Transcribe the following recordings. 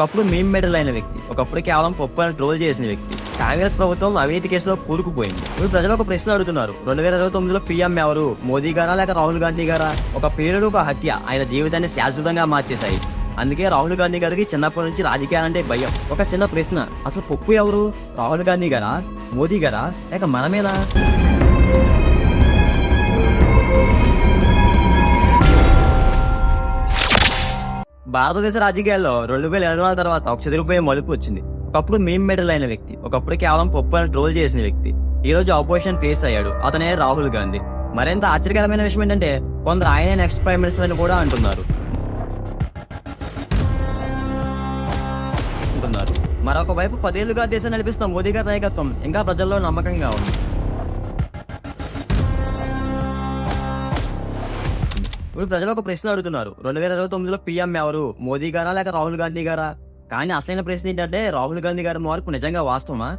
ఒకప్పుడు మేం మెడల్ అయిన వ్యక్తి. ఒకప్పుడు కేవలం పప్పు అని ట్రోల్ చేసిన వ్యక్తి. కాంగ్రెస్ ప్రభుత్వం అవినీతి కేసులో కూరుకుపోయింది. ఇప్పుడు ప్రజలు ఒక ప్రశ్న అడుగుతున్నారు. రెండు వేల ఇరవై తొమ్మిదిలో పీఎం ఎవరు? మోదీ గారా లేక రాహుల్ గాంధీ గారా? ఒక పేరుడు ఒక హత్య. ఆయన జీవితాన్ని శాశ్వతంగా మార్చేశాయి. అందుకే రాహుల్ గాంధీ గారికి చిన్నప్పటి నుంచి రాజకీయాలంటే భయం. ఒక చిన్న ప్రశ్న. అసలు పప్పు ఎవరు? రాహుల్ గాంధీ గారా? మోదీ గారా? లేక మనమేనా? భారతదేశ రాజకీయాల్లో రెండు వేల ఇరవై నాలుగు తర్వాత ఒక చెదిరిపోయే మలుపు వచ్చింది. ఒకప్పుడు మీమ్ మెడల్ అయిన వ్యక్తి ఒకప్పుడు కేవలం పప్పు అని ట్రోల్ చేసిన వ్యక్తి. ఈ రోజు ఆపోజిషన్ ఫేస్ అయ్యాడు అతనే రాహుల్ గాంధీ. మరింత ఆశ్చర్యకరమైన విషయం ఏంటంటే కొందరు ఆయనే నెక్స్ట్ ప్రైమ్ మినిస్టర్ అని కూడా అంటున్నారు. అంటున్నారు. మరొక వైపు పదేళ్ళుగా దేశం నడిపిస్తున్న మోదీ గారి నాయకత్వం ఇంకా ప్రజల్లో నమ్మకంగా ఉంది. ఇప్పుడు ప్రజలు ఒక ప్రశ్న అడుగుతున్నారు. రెండు వేల ఇరవై తొమ్మిదిలో పీఎం ఎవరు? మోదీ గారా లేక రాహుల్ గాంధీ గారా? కానీ అసలైన ప్రశ్న ఏంటంటే రాహుల్ గాంధీ గారి మార్పు నిజంగా వాస్తవమా?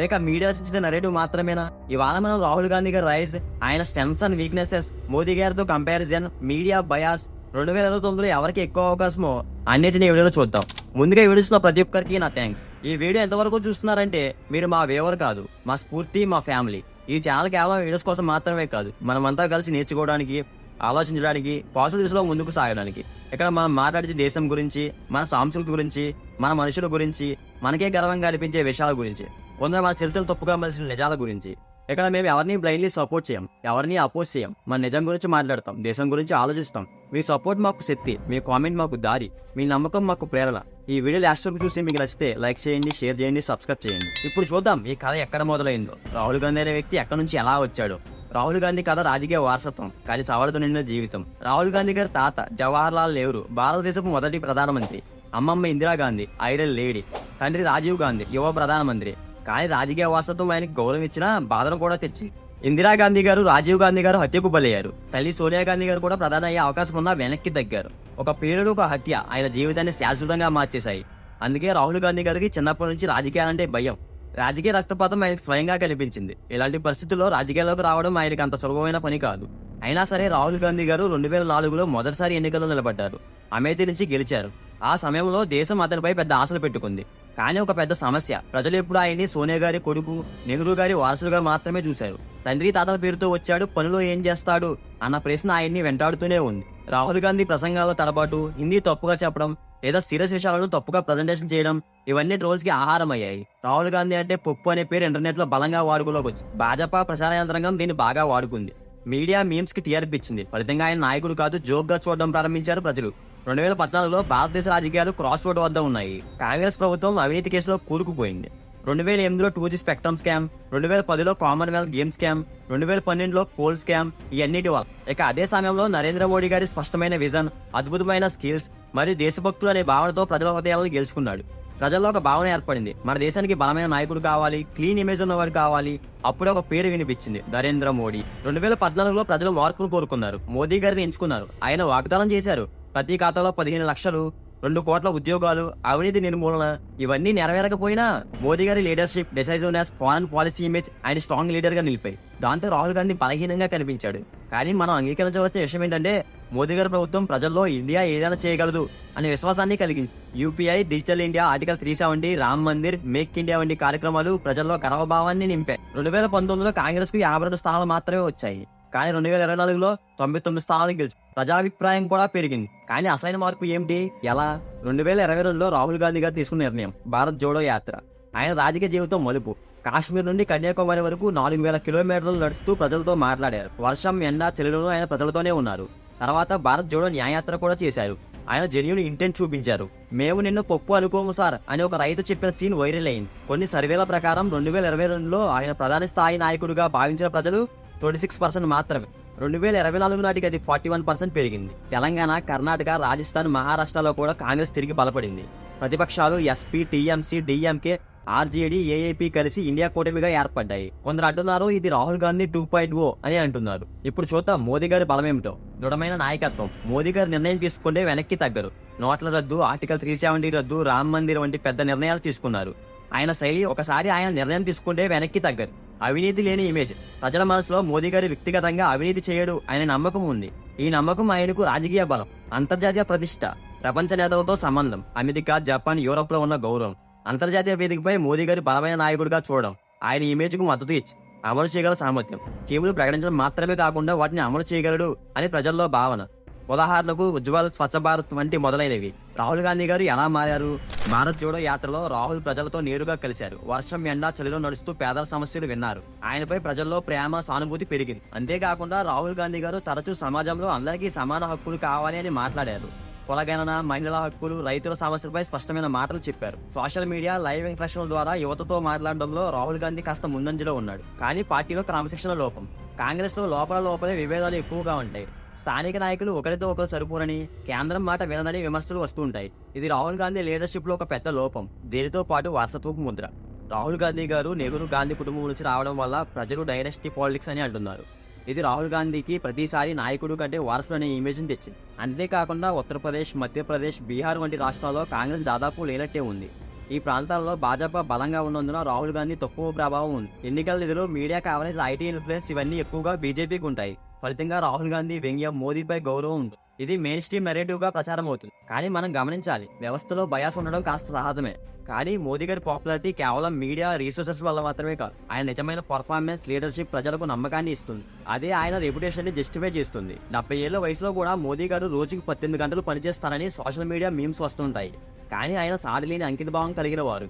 లేక మీడియా ఇచ్చిన నరేటివ్ మాత్రమేనా? ఇవాళ మనం రాహుల్ గాంధీ గారి రైజ్ ఆయన స్ట్రెంగ్స్ అండ్ వీక్నెసెస్ మోదీ గారితో కంపారిజన్ మీడియా బయాస్ రెండు వేల ఇరవై తొమ్మిదిలో ఎవరికి ఎక్కువ అవకాశమో అన్నిటిని ఈ వీడియోలో చూద్దాం. ముందుగా ఈ వీడియోస్లో ప్రతి ఒక్కరికి నా థ్యాంక్స్ ఈ వీడియో ఎంతవరకు చూస్తున్నారంటే మీరు మా వేవర్ కాదు మా స్ఫూర్తి మా ఫ్యామిలీ ఈ ఛానల్ కేవలం వీడియోస్ కోసం మాత్రమే కాదు మనమంతా కలిసి నేర్చుకోవడానికి ఆలోచించడానికి పాజిటివ్ దిశలో ముందుకు సాగడానికి. ఇక్కడ మనం మాట్లాడితే దేశం గురించి మన సంస్కృతి గురించి మన మనుషుల గురించి మనకే గర్వంగా అనిపించే విషయాల గురించి కొందరు మన చరిత్రలు తప్పుగా మలిసిన నిజాల గురించి. ఇక్కడ మేము ఎవరిని బ్లైండ్లీ సపోర్ట్ చేయం ఎవరిని అపోజ్ చేయం మన నిజం గురించి మాట్లాడతాం దేశం గురించి ఆలోచిస్తాం. మీ సపోర్ట్ మాకు శక్తి మీ కామెంట్ మాకు దారి మీ నమ్మకం మాకు ప్రేరణ. ఈ వీడియో లాస్ట్ వరకు చూసి మీకు నచ్చితే లైక్ చేయండి షేర్ చేయండి సబ్స్క్రైబ్ చేయండి. ఇప్పుడు చూద్దాం ఈ కథ ఎక్కడ మొదలైందో. రాహుల్ గాంధీ అనే వ్యక్తి ఎక్కడి నుంచి ఎలా వచ్చాడో? రాహుల్ గాంధీ కథ రాజకీయ వారసత్వం కానీ సవాళ్ళతో నిండిన జీవితం. రాహుల్ గాంధీ గారి తాత జవహర్లాల్ నెహ్రూ భారతదేశపు మొదటి ప్రధానమంత్రి అమ్మమ్మ ఇందిరాగాంధీ ఐరన్ లేడీ తండ్రి రాజీవ్ గాంధీ యువ ప్రధానమంత్రి. కానీ రాజకీయ వారసత్వం ఆయనకి గౌరవం ఇచ్చినా బాధను కూడా తెచ్చి. ఇందిరాగాంధీ గారు రాజీవ్ గాంధీ గారు హత్యకు బలయ్యారు. తల్లి సోనియా గాంధీ గారు కూడా ప్రధాన అయ్యే అవకాశం ఉన్నా వెనక్కి తగ్గారు. ఒక పేరుడు ఒక హత్య ఆయన జీవితాన్ని శాశ్వతంగా మార్చేశాయి. అందుకే రాహుల్ గాంధీ గారికి చిన్నప్పటి నుంచి రాజకీయాలంటే భయం. రాజకీయ రక్తపాతం ఆయనకు స్వయంగా కనిపించింది ఇలాంటి పరిస్థితుల్లో రాజకీయాల్లోకి రావడం ఆయనకి అంత సులభమైన పని కాదు. అయినా సరే రాహుల్ గాంధీ గారు రెండు వేల నాలుగులో మొదటిసారి ఎన్నికల్లో నిలబడ్డారు. అమేథీ నుంచి గెలిచారు. ఆ సమయంలో దేశం అతనిపై పెద్ద ఆశలు పెట్టుకుంది. కానీ ఒక పెద్ద సమస్య. ప్రజలు ఎప్పుడు ఆయన్ని సోనియా గారి కొడుకు నెహ్రూ గారి వారసులుగా మాత్రమే చూశారు. తండ్రి తాతల పేరుతో వచ్చాడు పనిలో ఏం చేస్తాడు అన్న ప్రశ్న ఆయన్ని వెంటాడుతూనే ఉంది. రాహుల్ గాంధీ ప్రసంగాల తడబాటు హిందీ తప్పుగా చెప్పడం లేదా సీరియస్ విషయాలను తప్పుగా ప్రజెంటేషన్ చేయడం ఇవన్నీ ట్రోల్స్కి ఆహారం అయ్యాయి రాహుల్ గాంధీ అంటే పప్పు అనే పేరు ఇంటర్నెట్లో బలంగా వాడుకలోకి వచ్చింది. భాజపా ప్రచార యంత్రాంగం దీన్ని బాగా వాడుకుంది. మీడియా మీమ్స్కి టీఆర్పీ ఇచ్చింది. ఫలితంగా ఆయన నాయకుడు కాదు జోక్గా చూడడం ప్రారంభించారు ప్రజలు. రెండు వేల పద్నాలుగులో భారతదేశ రాజకీయాలు క్రాస్ రోడ్ వద్ద ఉన్నాయి. కాంగ్రెస్ ప్రభుత్వం అవినీతి కేసులో కూరుకుపోయింది. రెండు వేల ఎనిమిదిలో టూ జీ స్పెక్ట్రమ్ స్కామ్ రెండు వేల పదిలో కామన్వెల్త్ గేమ్ స్కామ్ రెండు వేల పన్నెండులో కోల్ స్కామ్ ఇవన్నిటి వల్ల. ఇక అదే సమయంలో నరేంద్ర మోడీ గారి స్పష్టమైన విజన్ అద్భుతమైన స్కిల్స్ మరియు దేశభక్తులు అనే భావనతో ప్రజల హృదయాలను గెలుచుకున్నాడు. ప్రజల్లో ఒక భావన ఏర్పడింది. మన దేశానికి బలమైన నాయకుడు కావాలి క్లీన్ ఇమేజ్ ఉన్నవాడు కావాలి అప్పుడే ఒక పేరు వినిపించింది. నరేంద్ర మోడీ. రెండు వేల పద్నాలుగులో ప్రజలు మార్పులు కోరుకున్నారు. మోదీ గారిని ఎంచుకున్నారు. ఆయన వాగ్దానం చేశారు. ప్రతి ఖాతాలో పదిహేను లక్షలు రెండు కోట్ల ఉద్యోగాలు అవినీతి నిర్మూలన ఇవన్నీ నెరవేరకపోయినా Modi garu leadership decisiveness foreign policy image and strong లీడర్గా నిలిపాయి. దాంతో రాహుల్ గాంధీ బలహీనంగా కనిపించాడు. కానీ మనం అంగీకరించవలసిన విషయం ఏంటంటే మోదీ గారి ప్రభుత్వం ప్రజల్లో ఇండియా ఏదైనా చేయగలదు అనే విశ్వాసాన్ని కలిగింది. UPI digital India article three seventy Ram Mandir make India వంటి కార్యక్రమాలు ప్రజల్లో గర్వభావాన్ని నింపాయి. రెండు వేల పంతొమ్మిదిలో కాంగ్రెస్కు యాభై రెండు స్థానాలు మాత్రమే వచ్చాయి. కానీ రెండు వేల ఇరవై నాలుగులో తొంభై తొమ్మిది స్థానాలు గెలిచి ప్రజాభిప్రాయం కూడా పెరిగింది. కానీ అసలైన మార్పు ఏమిటి? ఎలా? రెండు వేల ఇరవై రెండులో రాహుల్ గాంధీ గారు తీసుకున్న నిర్ణయం భారత్ జోడో యాత్ర. ఆయన రాజకీయ జీవితం మలుపు. కాశ్మీర్ నుండి కన్యాకుమారి వరకు నాలుగు వేల కిలోమీటర్లు నడుస్తూ ప్రజలతో మాట్లాడారు. వర్షం ఎండ చెలులను ఆయన ప్రజలతోనే ఉన్నారు. తర్వాత భారత్ జోడో న్యాయయాత్ర కూడా చేశారు. ఆయన జెన్యున్ ఇంటెంట్ చూపించారు. మేము నిన్ను పప్పు అనుకోము సార్ అని ఒక రైతు చెప్పిన సీన్ వైరల్ అయింది. కొన్ని సర్వేల ప్రకారం రెండు వేల ఇరవై రెండులో ఆయన ప్రధాన స్థాయి నాయకుడిగా భావించిన ప్రజలు ట్వంటీ సిక్స్ పర్సెంట్ మాత్రమే. రెండు వేల ఇరవై నాలుగు నాటికి అది ఫార్టీ వన్ పర్సెంట్ పెరిగింది. తెలంగాణ కర్ణాటక రాజస్థాన్ మహారాష్ట్రలో కూడా కాంగ్రెస్ తిరిగి బలపడింది. ప్రతిపక్షాలు SP TMC DMK RJD AAP కలిసి ఇండియా కూటమిగా ఏర్పడ్డాయి. కొందరు అంటున్నారు ఇది Rahul Gandhi two point O అని అంటున్నారు. ఇప్పుడు చూద్దాం మోదీ గారి బలమేమిటో. దృఢమైన నాయకత్వం. మోదీ గారు నిర్ణయం తీసుకుంటే వెనక్కి తగ్గరు. నోట్ల రద్దు ఆర్టికల్ త్రీ సెవెంటీ రద్దు రామ్ మందిర్ వంటి పెద్ద నిర్ణయాలు తీసుకున్నారు. ఆయన శైలి ఒకసారి ఆయన నిర్ణయం తీసుకుంటే వెనక్కి తగ్గరు. అవినీతి లేని ఇమేజ్. ప్రజల మనసులో మోదీ గారి వ్యక్తిగతంగా అవినీతి చేయడు అనే నమ్మకం ఉంది. ఈ నమ్మకం ఆయనకు రాజకీయ బలం అంతర్జాతీయ ప్రతిష్ట ప్రపంచ నేతలతో సంబంధం అమెరికా జపాన్ యూరోప్లో ఉన్న గౌరవం. అంతర్జాతీయ వేదికపై మోదీ గారి బలమైన నాయకుడిగా చూడడం ఆయన ఇమేజ్కు మద్దతు ఇచ్చి అమలు చేయగల సామర్థ్యం. కేములు ప్రకటించడం మాత్రమే కాకుండా వాటిని అమలు చేయగలడు అని ప్రజల్లో భావన. ఉదాహరణకు ఉజ్వల్ స్వచ్ఛ భారత్ వంటి మొదలైనవి. రాహుల్ గాంధీ గారు ఎలా మారారు? భారత్ జోడో యాత్రలో రాహుల్ ప్రజలతో నేరుగా కలిశారు. వర్షం ఎండ చలిలో నడుస్తూ పేదల సమస్యలు విన్నారు. ఆయనపై ప్రజల్లో ప్రేమ సానుభూతి పెరిగింది. అంతేకాకుండా రాహుల్ గాంధీ గారు తరచూ సమాజంలో అందరికీ సమాన హక్కులు కావాలి అని మాట్లాడారు. కులగణన మహిళల హక్కులు రైతుల సమస్యలపై స్పష్టమైన మాటలు చెప్పారు. సోషల్ మీడియా లైవ్ ఇంప్రెషన్ల ద్వారా యువతతో మాట్లాడడంలో రాహుల్ గాంధీ కాస్త ముందంజలో ఉన్నాడు. కానీ పార్టీలో క్రమశిక్షణ లోపం. కాంగ్రెస్లో లోపల లోపలే విభేదాలు ఎక్కువగా ఉంటాయి. స్థానిక నాయకులు ఒకరితో ఒకరు సరిపోరని కేంద్రం మాట వినదని విమర్శలు వస్తుంటాయి ఇది రాహుల్ గాంధీ లీడర్షిప్లో ఒక పెద్ద లోపం. దీనితో పాటు వారసత్వపు ముద్ర. రాహుల్ గాంధీ గారు నెహ్రూ గాంధీ కుటుంబం నుంచి రావడం వల్ల ప్రజలు డైనస్టీ పాలిటిక్స్ అని అంటున్నారు. ఇది రాహుల్ గాంధీకి ప్రతిసారి నాయకుడు కంటే వారసుడు అనే ఇమేజ్ని తెచ్చింది. అంతేకాకుండా ఉత్తరప్రదేశ్ మధ్యప్రదేశ్ బీహార్ వంటి రాష్ట్రాల్లో కాంగ్రెస్ దాదాపు లేనట్టే ఉంది. ఈ ప్రాంతాల్లో భాజపా బలంగా ఉన్నందున రాహుల్ గాంధీ తక్కువ ప్రభావం ఉంది. ఎన్నికల నిధులు మీడియా కవరేజ్ ఐటీ ఇన్ఫ్లుయెన్స్ ఇవన్నీ ఎక్కువగా బీజేపీకి ఉంటాయి. ఫలితంగా రాహుల్ గాంధీ వ్యంగ్యం మోదీపై గౌరవం ఉంది ఇది మెయిన్ స్ట్రీమ్ నెరేటివ్గా ప్రచారం అవుతుంది. కానీ మనం గమనించాలి వ్యవస్థలో బయాస్ ఉండడం కాస్త సహజమే. కానీ మోదీ గారి పాపులారిటీ కేవలం మీడియా రీసోర్సెస్ వల్ల మాత్రమే కాదు ఆయన నిజమైన పర్ఫార్మెన్స్ లీడర్షిప్ ప్రజలకు నమ్మకాన్ని ఇస్తుంది. అదే ఆయన రెప్యుటేషన్ని జస్టిఫై చేస్తుంది. డెబ్బై ఏళ్ళ వయసులో కూడా మోదీ గారు రోజుకి పద్దెనిమిది గంటలు పనిచేస్తారని సోషల్ మీడియా మీమ్స్ వస్తుంటాయి. కానీ ఆయన సాడిలేని అంకిత భావం కలిగిన వారు.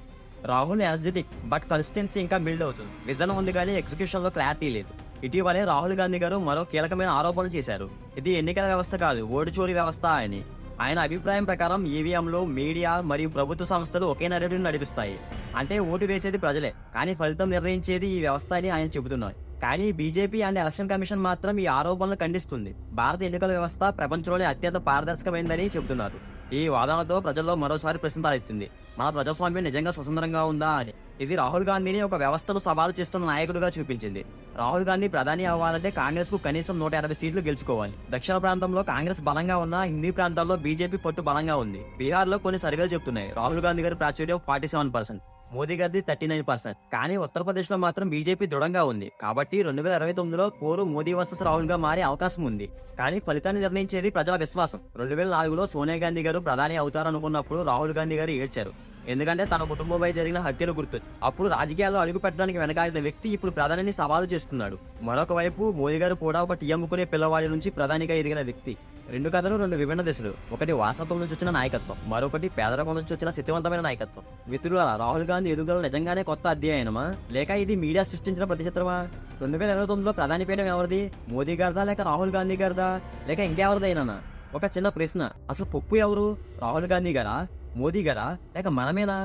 రాహుల్ ఎనర్జెటిక్ బట్ కన్సిస్టెన్సీ ఇంకా బిల్డ్ అవుతుంది. విజన్ ఉంది కానీ ఎగ్జిక్యూషన్లో క్లారిటీ లేదు. ఇటీవలే రాహుల్ గాంధీ గారు మరో కీలకమైన ఆరోపణలు చేశారు. ఇది ఎన్నికల వ్యవస్థ కాదు ఓటు చోరీ వ్యవస్థ అని. ఆయన అభిప్రాయం ప్రకారం ఈవీఎంలు మీడియా మరియు ప్రభుత్వ సంస్థలు ఒకే నరేటివ్ నడిపిస్తాయి. అంటే ఓటు వేసేది ప్రజలే కానీ ఫలితం నిర్ణయించేది ఈ వ్యవస్థ అని ఆయన చెబుతున్నారు. కానీ బీజేపీ అండ్ ఎలక్షన్ కమిషన్ మాత్రం ఈ ఆరోపణలు ఖండిస్తుంది. భారత ఎన్నికల వ్యవస్థ ప్రపంచంలోనే అత్యంత పారదర్శకమైందని చెబుతున్నారు. ఈ వాదనతో ప్రజల్లో మరోసారి ప్రశ్న తలెత్తింది. మన ప్రజాస్వామ్యం నిజంగా స్వతంత్రంగా ఉందా అని. ఇది రాహుల్ గాంధీని ఒక వ్యవస్థను సవాలు చేస్తున్న నాయకుడిగా చూపించింది. రాహుల్ గాంధీ ప్రధాని అవ్వాలంటే కాంగ్రెస్కు కనీసం నూట యాభై సీట్లు గెలుచుకోవాలి. దక్షిణ ప్రాంతంలో కాంగ్రెస్ బలంగా ఉన్న హిందీ ప్రాంతాల్లో బీజేపీ పట్టు బలంగా ఉంది. బీహార్లో కొన్ని సర్వేలు చెప్తున్నాయి. రాహుల్ గాంధీ గారి ప్రాచుర్యం ఫార్టీ సెవెన్ పర్సెంట్. మోదీ గారిది థర్టీ నైన్ పర్సెంట్. కానీ ఉత్తరప్రదేశ్లో మాత్రం బీజేపీ దృఢంగా ఉంది. కాబట్టి రెండు వేల ఇరవై తొమ్మిదిలో పోరు మోదీ వర్సెస్ రాహుల్గా మారే అవకాశం ఉంది. కానీ ఫలితాన్ని నిర్ణయించేది ప్రజల విశ్వాసం. రెండు వేల నాలుగులో సోనియా గాంధీ గారు ప్రధాని అవుతారనుకున్నప్పుడు రాహుల్ గాంధీ గారు ఏడ్చారు. ఎందుకంటే తన కుటుంబంపై జరిగిన హత్యలు గుర్తు. అప్పుడు రాజకీయాల్లో అడుగు పెట్టడానికి వెనకాడిన వ్యక్తి ఇప్పుడు ప్రధానిని సవాలు చేస్తున్నాడు. మరొక వైపు మోదీ గారు కూడా ఒక టీ అమ్ముకునే పిల్లవాడి నుంచి ప్రధానిగా ఎదిగిన వ్యక్తి. రెండు కథలు రెండు విభిన్న దశలు. ఒకటి వారసత్వం నుంచి వచ్చిన నాయకత్వం. మరొకటి పేదరికం నుంచి వచ్చిన శక్తివంతమైన నాయకత్వం. మిత్రుల రాహుల్ గాంధీ ఎదుగుదల నిజంగానే కొత్త అధ్యయనమా? లేక ఇది మీడియా సృష్టించిన ప్రతిచిత్రమా రెండు వేల ఇరవై తొమ్మిదిలో ప్రధాని పీఠం ఎవరిది? మోదీ గారిదా లేక రాహుల్ గాంధీ గారిదా? లేక ఇంకెవరిదైనా ఒక చిన్న ప్రశ్న. అసలు పప్పు ఎవరు? రాహుల్ గాంధీ గారా? మోదీ గారా? లేక మనమేనా?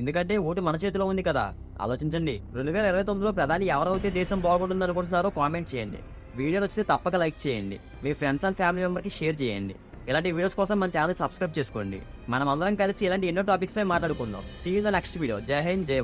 ఎందుకంటే ఓటు మన చేతిలో ఉంది కదా. ఆలోచించండి. రెండు వేల ఇరవై తొమ్మిదిలో ప్రధాని ఎవరైతే దేశం బాగుంటుంది అనుకుంటున్నారో కామెంట్ చేయండి. వీడియో నచ్చితే తప్పక లైక్ చేయండి. మీ ఫ్రెండ్స్ అండ్ ఫ్యామిలీ మెంబర్కి షేర్ చేయండి. ఇలాంటి వీడియోస్ కోసం మన ఛానల్ సబ్స్క్రైబ్ చేసుకోండి. మనం అందరం కలిసి ఇలాంటి ఎన్నో టాపిక్స్ పై మాట్లాడుకుందాం. సీ ద నెక్స్ట్ వీడియో జై హింద్ జై